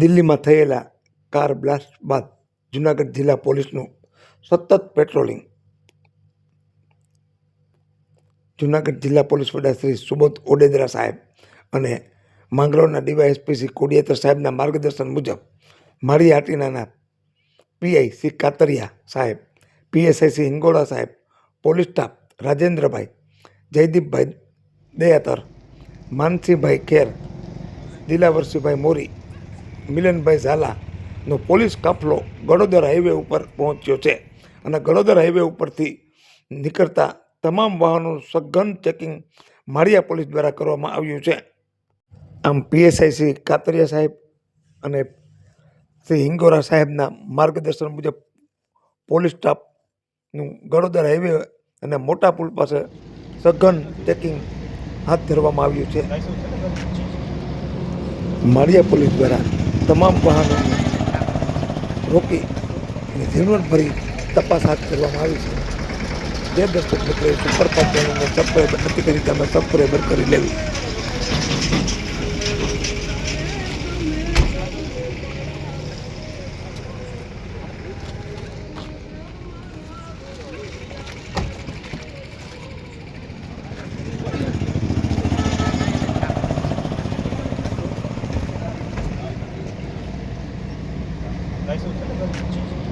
દિલ્હીમાં થયેલા car blast બાદ જૂનાગઢ જિલ્લા પોલીસનું સતત પેટ્રોલિંગ. જૂનાગઢ જિલ્લા પોલીસ વડા શ્રી સુબોધ ઓડેદરા સાહેબ અને માંગરોળના ડીવાયએસપી શ્રી કોડિયેતર સાહેબના માર્ગદર્શન મુજબ મારી હાટીનાના પીઆઈ શ્રી કાતરિયા સાહેબ, પીએસઆઈ શ્રી હિંગોળા સાહેબ, પોલીસ સ્ટાફ રાજેન્દ્રભાઈ, જયદીપભાઈ દયાતર માનસિંહભાઈ ખેર, દિલાવરસિંહભાઈ મોરી મિલનભાઈ ઝાલાનો પોલીસ કાફલો ગડોદર હાઈવે ઉપર પહોંચ્યો છે અને ગડોદર હાઈવે ઉપરથી નીકળતા તમામ વાહનોનું સઘન ચેકિંગ માળિયા પોલીસ દ્વારા કરવામાં આવ્યું છે. આમ પીએસઆઈ શ્રી કાતરિયા સાહેબ અને શ્રી હિંગોરા સાહેબના માર્ગદર્શન મુજબ પોલીસ સ્ટાફનું ગડોદર હાઈવે અને મોટા પુલ પાસે સઘન ચેકિંગ હાથ ધરવામાં આવ્યું છે. માળિયા પોલીસ દ્વારા તમામ વાહનોને રોકી અને ઝીણવટભરી તપાસ હાથ ધરવામાં આવી છે. જે દર્શક મિત્રોએ સુપરફાસ્ટ ચેનલને સબસ્ક્રાઈબ નથી કરી તમે સબસ્ક્રાઈબર કરી લેવી. 나이스. 호텔에 가면 좋지.